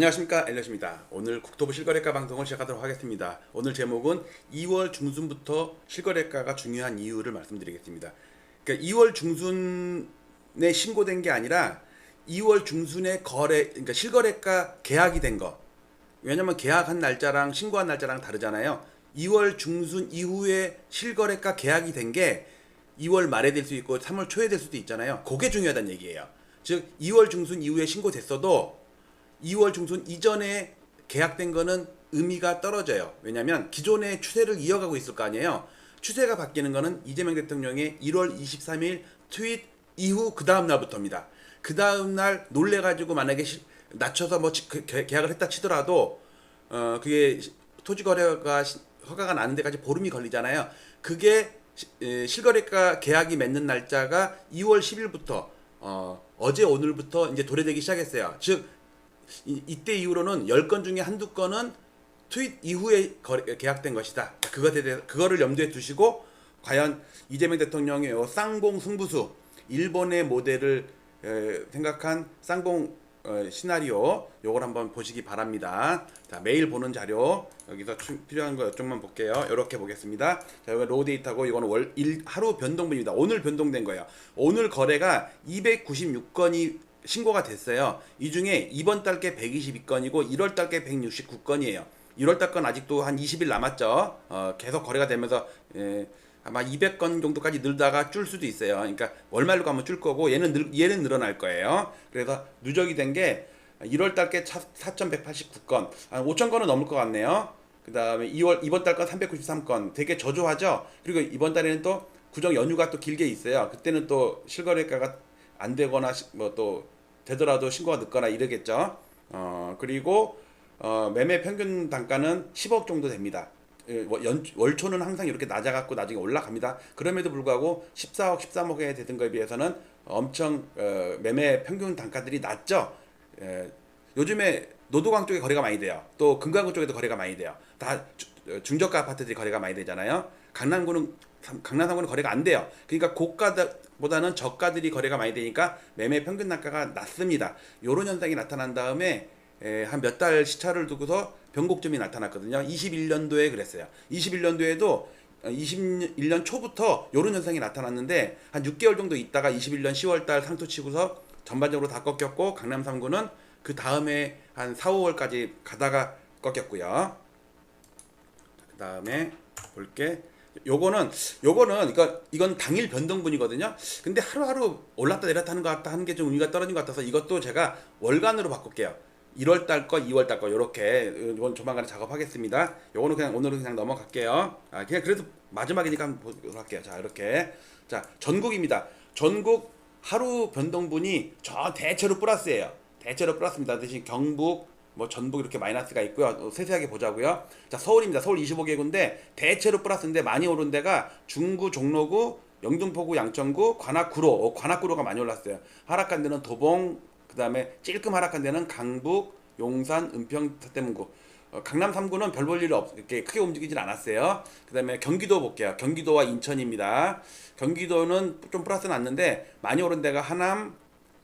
안녕하십니까 엘리엇입니다. 오늘 국토부 실거래가 방송을 시작하도록 하겠습니다. 오늘 제목은 2월 중순부터 실거래가가 중요한 이유를 말씀드리겠습니다. 그러니까 2월 중순에 신고된 게 아니라 2월 중순에 거래 그러니까 실거래가 계약이 된 거. 왜냐면 계약한 날짜랑 신고한 날짜랑 다르잖아요. 2월 중순 이후에 실거래가 계약이 된 게 2월 말에 될 수 있고 3월 초에 될 수도 있잖아요. 그게 중요하다는 얘기예요. 즉 2월 중순 이후에 신고됐어도 2월 중순 이전에 계약된 거는 의미가 떨어져요. 왜냐하면 기존의 추세를 이어가고 있을 거 아니에요. 추세가 바뀌는 거는 이재명 대통령의 1월 23일 트윗 이후 그 다음 날부터입니다. 그 다음 날 놀래가지고 만약에 시- 낮춰서 뭐 지- 그 계- 계약을 했다 치더라도 어 그게 시- 토지 거래가 시- 허가가 나는 데까지 보름이 걸리잖아요. 그게 실거래가 계약이 맺는 날짜가 2월 10일부터 어 어제 오늘부터 이제 도래되기 시작했어요. 즉 이, 이때 이후로는 10건 중에 한두 건은 트윗 이후에 거래, 계약된 것이다. 그것에 대해 그거를 염두에 두시고 과연 이재명 대통령의 요 쌍봉 승부수 일본의 모델을 에, 생각한 쌍봉 어, 시나리오 요걸 한번 보시기 바랍니다. 자 매일 보는 자료 여기서 추- 필요한 거 좀만 볼게요. 이렇게 보겠습니다. 자 여기 로우 데이터고 이거는 월 일, 하루 변동분입니다. 오늘 변동된 거예요. 오늘 거래가 296건이 신고가 됐어요. 이 중에 이번 달 게 122건이고 1월 달 게 169건이에요. 1월 달 건 아직도 한 20일 남았죠. 어, 계속 거래가 되면서 예, 아마 200건 정도까지 늘다가 줄 수도 있어요. 그러니까 월말로 가면 줄 거고 얘는 늘, 얘는 늘어날 거예요. 그래서 누적이 된 게 1월 달 게 4,189건, 한 5천 건은 넘을 것 같네요. 그 다음에 2월 이번 달 건 393건, 되게 저조하죠. 그리고 이번 달에는 또 구정 연휴가 또 길게 있어요. 그때는 또 실거래가가 안 되거나 뭐 또 되더라도 신고가 늦거나 이러겠죠. 어 그리고 어 매매 평균 단가는 10억 정도 됩니다. 예, 월- 연, 월초는 항상 이렇게 낮아갖고 나중에 올라갑니다. 그럼에도 불구하고 14억, 13억에 되던 거에 비해서는 엄청 어, 매매 평균 단가들이 낮죠. 예, 요즘에 노도강 쪽에 거래가 많이 돼요. 또 금강구 쪽에도 거래가 많이 돼요. 다 주- 어, 중저가 아파트들이 거래가 많이 되잖아요. 강남구는 삼- 강남상구는 거래가 안 돼요. 그러니까 고가보다는 저가들이 거래가 많이 되니까 매매 평균 단가가 낮습니다. 이런 현상이 나타난 다음에 한 몇 달 시차를 두고서 변곡점이 나타났거든요. 21년도에 그랬어요. 21년도에도 21년 초부터 이런 현상이 나타났는데 한 6개월 정도 있다가 21년 10월달 상투 치고서 전반적으로 다 꺾였고 강남 3구는 그 다음에 한 4, 5월까지 가다가 꺾였고요. 그 다음에 볼게. 요거는 요거는 이거 이건 당일 변동분이거든요. 근데 하루하루 올랐다 내렸다 하는 것 같다 하는 게 좀 의미가 떨어진 것 같아서 이것도 제가 월간으로 바꿀게요. 1월 달 거, 2월 달거 이렇게 이번 조만간에 작업하겠습니다. 요거는 그냥 오늘은 그냥 넘어갈게요. 아 그냥 그래도 마지막이니까 한번 보도록 할게요. 자 이렇게 자 전국입니다. 전국 하루 변동분이 저 대체로 플러스예요. 대체로 플러스입니다. 대신 경북 뭐 전북 이렇게 마이너스가 있고요. 어, 세세하게 보자고요. 자 서울입니다. 서울 25개구인데 대체로 플러스인데 많이 오른 데가 중구, 종로구, 영등포구, 양천구, 관악구로 어, 관악구로가 많이 올랐어요. 하락한 데는 도봉, 그 다음에 찔끔 하락한 데는 강북, 용산, 은평, 서대문구. 어, 강남 3구는 별 볼일 없, 이렇게 크게 움직이진 않았어요. 그 다음에 경기도 볼게요. 경기도와 인천입니다. 경기도는 좀 플러스 났는데 많이 오른 데가 하남,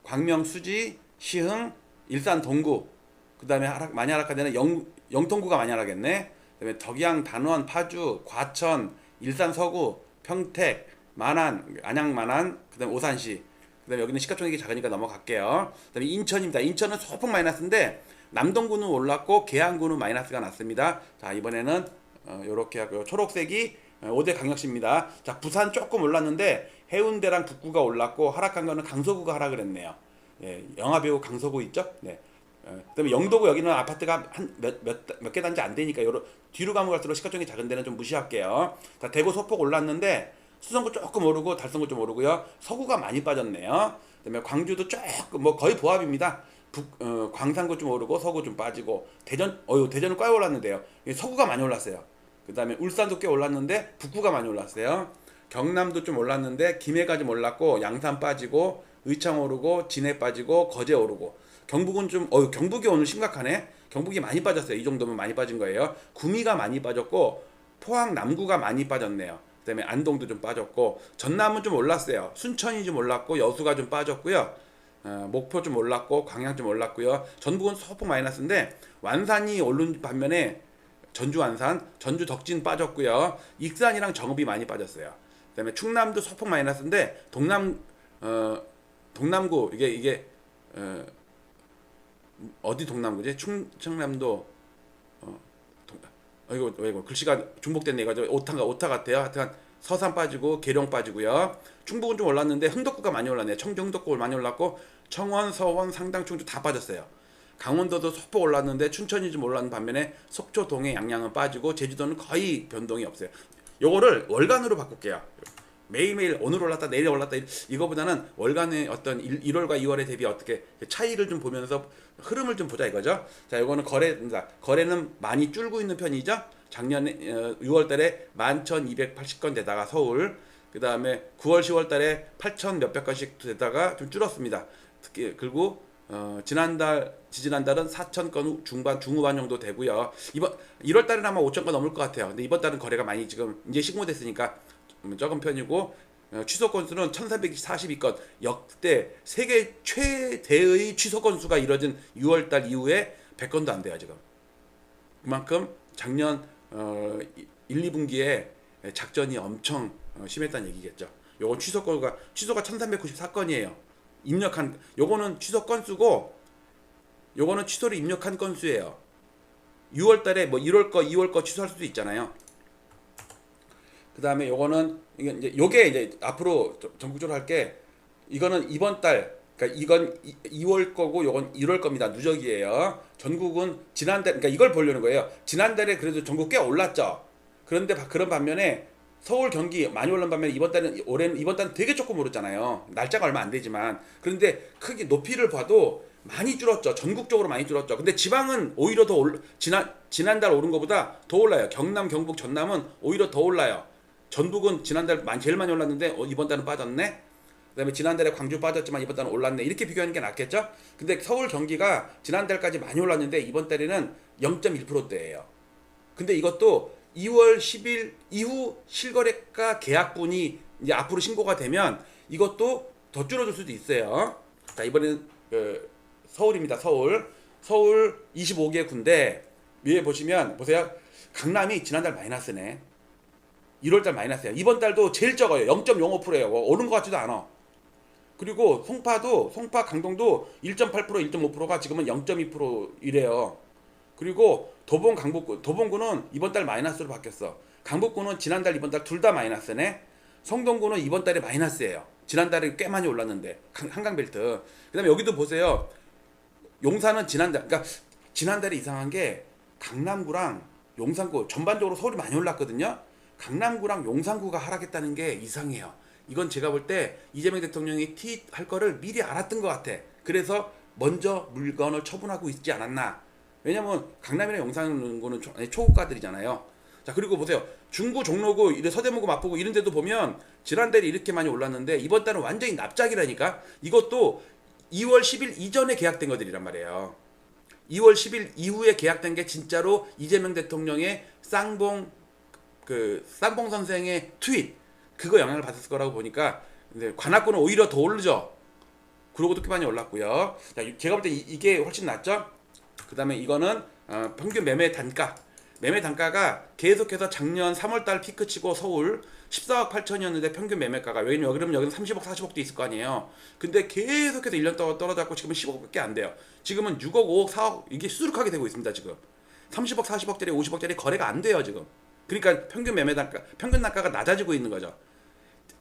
광명, 수지, 시흥, 일산, 동구. 그 다음에 하락, 많이 하락한 데는 영, 영통구가 많이 하락했네. 그 다음에 덕양, 단원, 파주, 과천, 일산, 서구, 평택, 만안, 안양, 만안, 그 다음에 오산시. 그 다음에 여기는 시가총액이 작으니까 넘어갈게요. 그 다음에 인천입니다. 인천은 소폭 마이너스인데 남동구는 올랐고 계양구는 마이너스가 났습니다. 자 이번에는 어, 요렇게 하고 초록색이 어, 5대 강역시입니다. 자 부산 조금 올랐는데 해운대랑 북구가 올랐고 하락한 거는 강서구가 하락을 했네요. 예, 영화배우 강서구 있죠? 네. 어, 그다음에 영도구 여기는 아파트가 한 몇몇 개 단지 안 되니까 요러 뒤로 가면 갈수록 시가총액이 작은 데는 좀 무시할게요. 자 대구 소폭 올랐는데 수성구 조금 오르고 달성구 좀 오르고요. 서구가 많이 빠졌네요. 그다음에 광주도 조금 뭐 거의 보합입니다. 북, 어, 광산구 좀 오르고 서구 좀 빠지고 대전 어유 대전은 꽤 올랐는데요. 이 서구가 많이 올랐어요. 그다음에 울산도 꽤 올랐는데 북구가 많이 올랐어요. 경남도 좀 올랐는데 김해가 좀 올랐고 양산 빠지고 의창 오르고 진해 빠지고 거제 오르고 경북은 좀 어유 경북이 오늘 심각하네. 경북이 많이 빠졌어요. 이 정도면 많이 빠진 거예요. 구미가 많이 빠졌고 포항 남구가 많이 빠졌네요. 그다음에 안동도 좀 빠졌고 전남은 좀 올랐어요. 순천이 좀 올랐고 여수가 좀 빠졌고요. 어, 목표 좀 올랐고 광양 좀 올랐고요. 전북은 소폭 마이너스인데 완산이 오른 반면에 전주 완산, 전주 덕진 빠졌고요. 익산이랑 정읍이 많이 빠졌어요. 그다음에 충남도 소폭 마이너스인데 동남 어 동남구 이게 이게 어 어디 동남구지? 충 충남도 어, 동, 어 이거 왜 이거 글씨가 중복됐네 이거 오타가 오타 같아요. 하여튼 서산 빠지고 계룡 빠지고요. 충북은 좀 올랐는데 흥덕구가 많이 올랐네요. 청주 흥덕구 많이 올랐고 청원, 서원, 상당, 충주 다 빠졌어요. 강원도도 소폭 올랐는데 춘천이 좀 올랐는 반면에 속초, 동해, 양양은 빠지고 제주도는 거의 변동이 없어요. 요거를 월간으로 바꿀게요. 매일매일 오늘 올랐다 내일 올랐다 이거보다는 월간의 어떤 1, 1월과 2월에 대비 어떻게 차이를 좀 보면서 흐름을 좀 보자 이거죠. 자, 이거는 거래입니다. 거래는 많이 줄고 있는 편이죠. 작년에 어, 6월 달에 11,280건 되다가 서울 그 다음에 9월 10월 달에 8천 몇백 건씩 되다가 좀 줄었습니다. 특히 그리고 어, 지난달 지지난달은 4천 건 중반 중후반 정도 되고요. 이번 1월 달은 아마 5천 건 넘을 것 같아요. 근데 이번 달은 거래가 많이 지금 이제 식모됐으니까 좀 적은 편이고 어, 취소 건수는 1,342건 역대 세계 최대의 취소 건수가 이뤄진 6월 달 이후에 100건도 안 돼요 지금. 그만큼 작년 어, 1, 2분기에 작전이 엄청 어, 심했다는 얘기겠죠. 요건 취소 건수가 취소가 1,394건이에요. 입력한 요거는 취소 건수고 요거는 취소를 입력한 건수예요. 6월 달에 뭐 1월 거, 2월 거 취소할 수도 있잖아요. 그 다음에 요거는 이게 이제 요게 이제 앞으로 저- 전국적으로 할 게 이거는 이번 달 그러니까 이건 2 월 거고 요건 1월 겁니다. 누적이에요. 전국은 지난달 그러니까 이걸 보려는 거예요. 지난달에 그래도 전국 꽤 올랐죠. 그런데 바- 그런 반면에 서울 경기 많이 올른 반면에 이번 달은 올해는 이번 달은 되게 조금 오르잖아요. 날짜가 얼마 안 되지만 그런데 크게 높이를 봐도 많이 줄었죠. 전국적으로 많이 줄었죠. 근데 지방은 오히려 더 올, 지난 지난달 오른 것보다 더 올라요. 경남, 경북, 전남은 오히려 더 올라요. 전북은 지난달 제일 많이 올랐는데 어, 이번 달은 빠졌네. 그다음에 지난달에 광주 빠졌지만 이번 달은 올랐네. 이렇게 비교하는 게 낫겠죠? 근데 서울 경기가 지난달까지 많이 올랐는데 이번 달에는 0.1%대예요. 근데 이것도 2월 10일 이후 실거래가 계약분이 이제 앞으로 신고가 되면 이것도 더 줄어들 수도 있어요. 자 이번에는 그 서울입니다. 서울 서울 25개 군데 위에 보시면 보세요. 강남이 지난달 마이너스네. 1월달 마이너스야. 이번 달도 제일 적어요. 0.05%예요. 오른 것 같지도 않아. 그리고 송파도 송파 강동도 1.8% 1.5%가 지금은 0.2% 이래요. 그리고 도봉 강북구 도봉구는 이번 달 마이너스로 바뀌었어. 강북구는 지난달 이번 달 둘 다 마이너스네. 성동구는 이번 달에 마이너스예요. 지난달에 꽤 많이 올랐는데 강- 한강벨트. 그다음에 여기도 보세요. 용산은 지난달 그러니까 지난달에 이상한 게 강남구랑 용산구 전반적으로 서울이 많이 올랐거든요. 강남구랑 용산구가 하락했다는 게 이상해요. 이건 제가 볼 때 이재명 대통령이 티 할 거를 미리 알았던 것 같아. 그래서 먼저 물건을 처분하고 있지 않았나. 왜냐면 강남이나 용산구는 초고가들이잖아요. 자 그리고 보세요. 중구, 종로구, 이런 서대문구, 마포구 이런 데도 보면 지난달에 이렇게 많이 올랐는데 이번 달은 완전히 납작이라니까. 이것도 2월 10일 이전에 계약된 것들이란 말이에요. 2월 10일 이후에 계약된 게 진짜로 이재명 대통령의 쌍봉 그 쌍봉 선생의 트윗 그거 영향을 받았을 거라고 보니까 이제 관악구는 오히려 더 오르죠. 그러고도 꽤 많이 올랐고요. 자, 제가 볼 때 이게 훨씬 낫죠. 그다음에 이거는 어, 평균 매매 단가. 매매 단가가 계속해서 작년 3월달 피크치고 서울 14억 8천이었는데 평균 매매가가 왜냐면 그러면 여기는 30억 40억도 있을 거 아니에요. 근데 계속해서 1년 동안 떨어졌고 지금은 10억밖에 안 돼요. 지금은 6억 5억 4억 이게 수두룩하게 되고 있습니다 지금. 30억 40억짜리 50억짜리 거래가 안 돼요 지금. 그러니까 평균 매매 단가 평균 단가가 낮아지고 있는 거죠.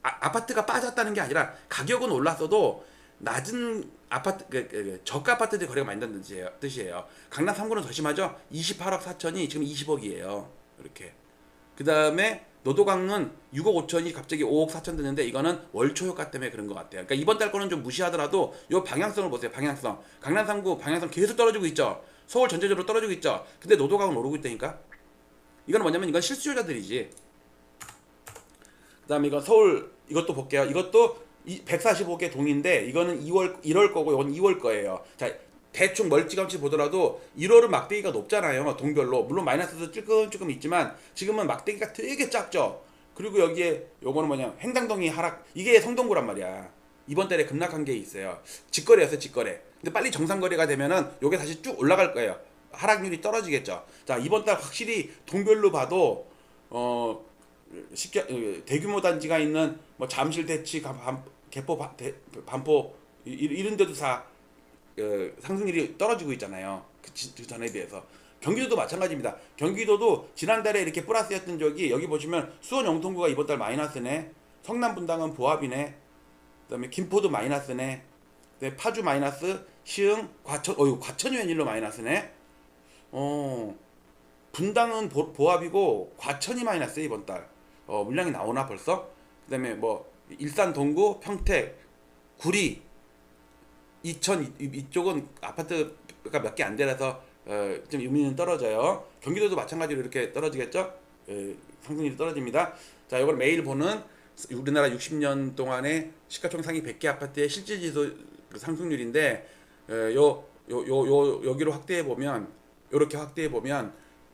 아, 파트가 빠졌다는 게 아니라 가격은 올랐어도 낮은 아파트 그, 그, 그 저가 아파트들이 거래가 많이 된다는 뜻이에요. 강남 3구는 더 심하죠. 28억 4천이 지금 20억이에요. 이렇게. 그 다음에 노도강은 6억 5천이 갑자기 5억 4천 되는데 이거는 월초 효과 때문에 그런 것 같아요. 그러니까 이번 달 거는 좀 무시하더라도 요 방향성을 보세요. 방향성. 강남 3구 방향성 계속 떨어지고 있죠. 서울 전체적으로 떨어지고 있죠. 근데 노도강은 오르고 있다니까. 이건 뭐냐면 이건 실수요자들이지. 그다음에 이건 서울 이것도 볼게요. 이것도 145개 동인데 이거는 2월 1월 거고 이건 2월 거예요. 자 대충 멀찌감치 보더라도 1월은 막대기가 높잖아요. 동별로 물론 마이너스도 조금 있지만 지금은 막대기가 되게 작죠. 그리고 여기에 요거는 뭐냐 횡단동이 하락 이게 성동구란 말이야. 이번 달에 급락한 게 있어요. 직거래였어요, 직거래. 근데 빨리 정상 거래가 되면은 요게 다시 쭉 올라갈 거예요. 하락률이 떨어지겠죠. 자, 이번 달 확실히 동별로 봐도 어 쉽게 어, 대규모 단지가 있는 뭐 잠실 대치 감- 반, 개포 반포 이- 이런 데도 다 어, 상승률이 떨어지고 있잖아요. 그, 지- 그 전에 비해서. 경기도도 마찬가지입니다. 경기도도 지난달에 이렇게 플러스였던 적이 여기 보시면 수원 영통구가 이번 달 마이너스네. 성남 분당은 보합이네. 그다음에 김포도 마이너스네. 파주 마이너스, 시흥, 과천, 어유 과천이 웬일로 마이너스네. 어, 분당은 보, 보합이고 과천이 마이너스 이번 달. 어, 물량이 나오나 벌써? 그 다음에 뭐 일산 동구, 평택, 구리, 이천 이- 이쪽은 아파트가 몇 개 안 되라서 어, 좀 의미는 떨어져요. 경기도도 마찬가지로 이렇게 떨어지겠죠? 예, 상승률이 떨어집니다. 자, 이걸 매일 보는 우리나라 60년 동안의 시가총 상위 100개 아파트의 실질 지수 그 상승률인데 어, 요, 요, 요, 요, 여기로 확대해 보면 이렇게 확대해 보면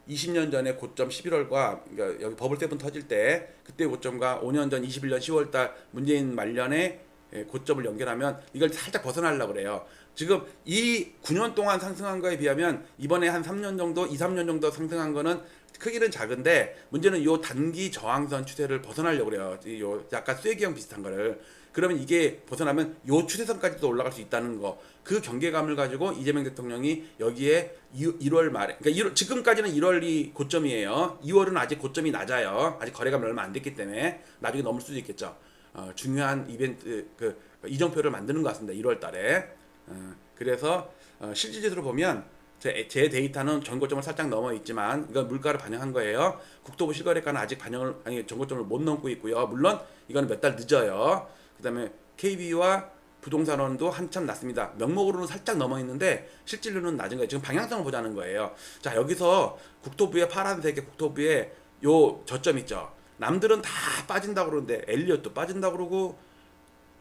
20년 전에 고점 11월과 그러니까 여기 버블 세븐 터질 때 그때 고점과 5년 전 21년 10월 달 문재인 말년에 예, 고점을 연결하면 이걸 살짝 벗어나려고 그래요. 지금 이 9년 동안 상승한 거에 비하면 이번에 한 3년 정도, 2, 3년 정도 상승한 거는 크기는 작은데 문제는 요 단기 저항선 추세를 벗어나려고 그래요. 이요 약간 쐐기형 비슷한 거를. 그러면 이게 벗어나면 요 추세선까지도 올라갈 수 있다는 거. 그 경계감을 가지고 이재명 대통령이 여기에 1월 말에 그러니까 1월, 지금까지는 1월이 고점이에요. 2월은 아직 고점이 낮아요. 아직 거래가 얼마 안 됐기 때문에 나중에 넘을 수도 있겠죠. 어, 중요한 이벤트 그 이정표를 만드는 것 같습니다. 1월 달에. 어, 그래서 어, 실질적으로 보면 제, 제 데이터는 전고점을 살짝 넘어 있지만 이건 물가를 반영한 거예요. 국토부 실거래가는 아직 반영을 아니 전고점을 못 넘고 있고요. 물론 이거는 몇달 늦어요. 그다음에 KB와 부동산원도 한참 낮습니다. 명목으로는 살짝 넘어 있는데 실질로는 낮은 거예요. 지금 방향성을 보자는 거예요. 자 여기서 국토부의 파란색의 국토부의 요 저점 있죠. 남들은 다 빠진다고 그러는데 엘리엇도 빠진다고 그러고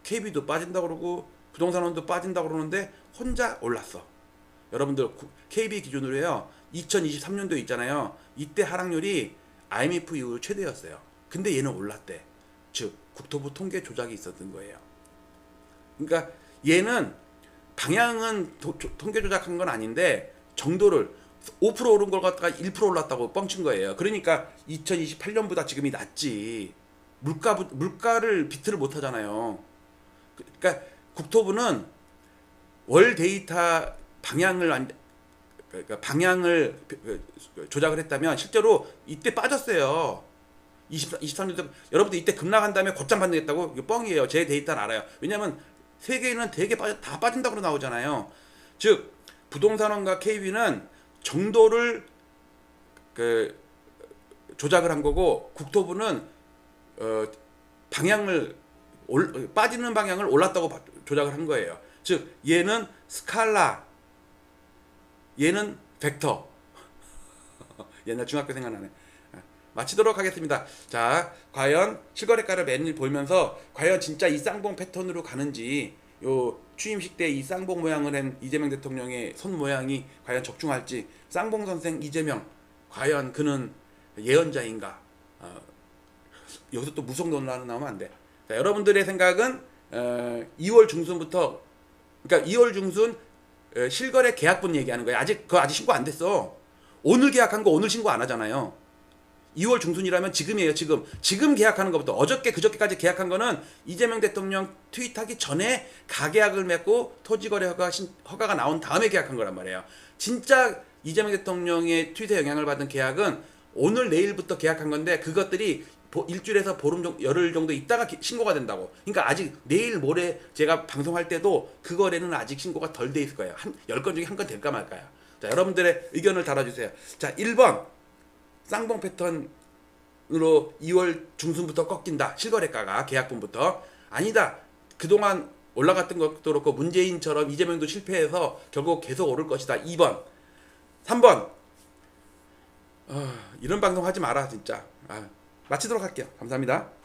KB도 빠진다고 그러고 부동산원도 빠진다고 그러는데 혼자 올랐어. 여러분들 구- KB 기준으로요. 2023년도 있잖아요. 이때 하락률이 IMF 이후 최대였어요. 근데 얘는 올랐대. 즉 국토부 통계 조작이 있었던 거예요. 그러니까 얘는 방향은 도- 조- 통계 조작한 건 아닌데 정도를 5% 오른 걸 갖다가 1% 올랐다고 뻥친 거예요. 그러니까 2028년보다 지금이 낫지. 물가 물가를 비트를 못 하잖아요. 그- 그러니까 국토부는 월 데이터 방향을 안 그러니까 방향을 그- 그 조작을 했다면 실제로 이때 빠졌어요. 20, 23년도 여러분들 이때 급락한 다음에 곧장 반등했다고 이거 뻥이에요. 제 데이터는 알아요. 왜냐하면 세계는 되게 빠져, 다 빠진다고 나오잖아요. 즉 부동산원과 KB는 정도를 그 조작을 한 거고 국토부는 어, 방향을 올, 빠지는 방향을 올랐다고 바- 조작을 한 거예요. 즉 얘는 스칼라, 얘는 벡터. 옛날 중학교 생각나네. 마치도록 하겠습니다. 자, 과연 실거래가를 매일 보면서 과연 진짜 이 쌍봉 패턴으로 가는지 요 취임식 때 이 쌍봉 모양을 한 이재명 대통령의 손 모양이 과연 적중할지 쌍봉 선생 이재명 과연 그는 예언자인가? 어, 여기서 또 무속 논란은 나오면 안 돼. 자, 여러분들의 생각은 어, 2월 중순부터 그러니까 2월 중순 어, 실거래 계약분 얘기하는 거예요. 아직 그거 아직 신고 안 됐어. 오늘 계약한 거 오늘 신고 안 하잖아요. 2월 중순이라면 지금이에요. 지금 지금 계약하는 것부터 어저께 그저께까지 계약한 거는 이재명 대통령 트윗하기 전에 가계약을 맺고 토지거래 허가 신, 허가가 나온 다음에 계약한 거란 말이에요. 진짜 이재명 대통령의 트윗에 영향을 받은 계약은 오늘 내일부터 계약한 건데 그것들이 보- 일주일에서 보름 정도 열흘 정도 있다가 기- 신고가 된다고. 그러니까 아직 내일 모레 제가 방송할 때도 그 거래는 아직 신고가 덜 돼 있을 거예요. 한 10건 중에 한 건 될까 말까요. 자, 여러분들의 의견을 달아주세요. 자, 1번. 쌍봉 패턴으로 2월 중순부터 꺾인다. 실거래가가 계약분부터 아니다. 그동안 올라갔던 것도 그렇고 문재인처럼 이재명도 실패해서 결국 계속 오를 것이다. 2번. 3번. 아, 이런 방송 하지 마라 진짜. 아, 마치도록 할게요. 감사합니다.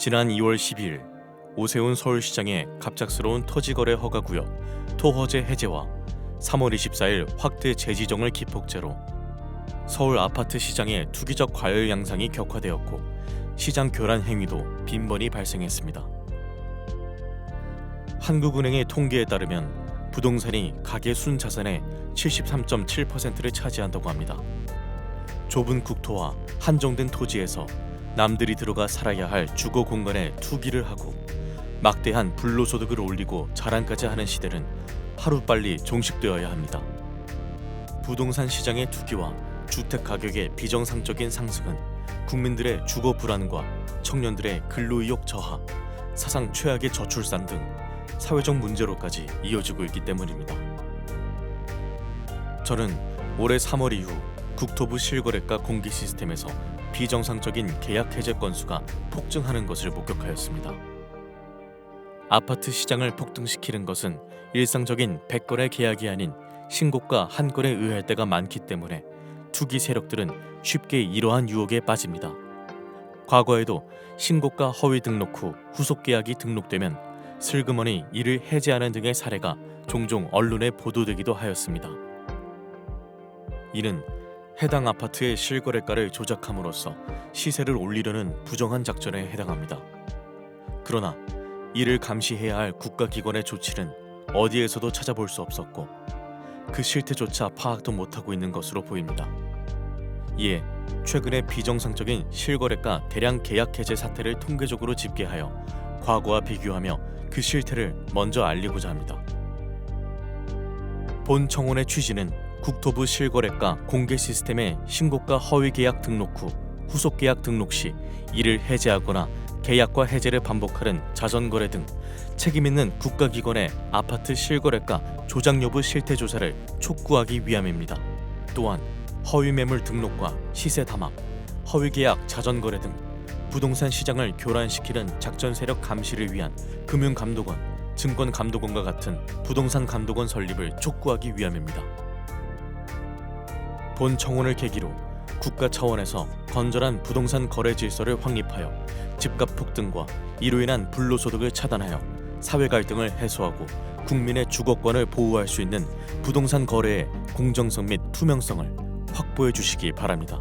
지난 2월 12일 오세훈 서울시장의 갑작스러운 토지거래 허가구역 토허제 해제와 3월 24일 확대 재지정을 기폭제로 서울 아파트 시장의 투기적 과열 양상이 격화되었고 시장 교란 행위도 빈번히 발생했습니다. 한국은행의 통계에 따르면 부동산이 가계 순자산의 73.7%를 차지한다고 합니다. 좁은 국토와 한정된 토지에서 남들이 들어가 살아야 할 주거 공간에 투기를 하고 막대한 불로소득을 올리고 자랑까지 하는 시대는 하루빨리 종식되어야 합니다. 부동산 시장의 투기와 주택 가격의 비정상적인 상승은 국민들의 주거 불안과 청년들의 근로 의욕 저하, 사상 최악의 저출산 등 사회적 문제로까지 이어지고 있기 때문입니다. 저는 올해 3월 이후 국토부 실거래가 공개 시스템에서 비정상적인 계약 해제 건수가 폭증하는 것을 목격하였습니다. 아파트 시장을 폭등시키는 것은 일상적인 100거래 계약이 아닌 신고가 한 건에 의할 때가 많기 때문에 투기 세력들은 쉽게 이러한 유혹에 빠집니다. 과거에도 신고가 허위 등록 후 후속 계약이 등록되면 슬그머니 이를 해제하는 등의 사례가 종종 언론에 보도되기도 하였습니다. 이는 해당 아파트의 실거래가를 조작함으로써 시세를 올리려는 부정한 작전에 해당합니다. 그러나 이를 감시해야 할 국가기관의 조치는 어디에서도 찾아볼 수 없었고 그 실태조차 파악도 못하고 있는 것으로 보입니다. 이에 최근에 비정상적인 실거래가 대량 계약 해제 사태를 통계적으로 집계하여 과거와 비교하며 그 실태를 먼저 알리고자 합니다. 본 청원의 취지는 국토부 실거래가 공개 시스템의 신고가 허위 계약 등록 후 후속 계약 등록 시 이를 해제하거나 계약과 해제를 반복하는 자전거래 등 책임 있는 국가기관의 아파트 실거래가 조작 여부 실태 조사를 촉구하기 위함입니다. 또한 허위 매물 등록과 시세 담합, 허위 계약 자전거래 등 부동산 시장을 교란시키는 작전 세력 감시를 위한 금융감독원, 증권감독원과 같은 부동산 감독원 설립을 촉구하기 위함입니다. 본 청원을 계기로 국가 차원에서 건전한 부동산 거래 질서를 확립하여 집값 폭등과 이로 인한 불로소득을 차단하여 사회 갈등을 해소하고 국민의 주거권을 보호할 수 있는 부동산 거래의 공정성 및 투명성을 확보해 주시기 바랍니다.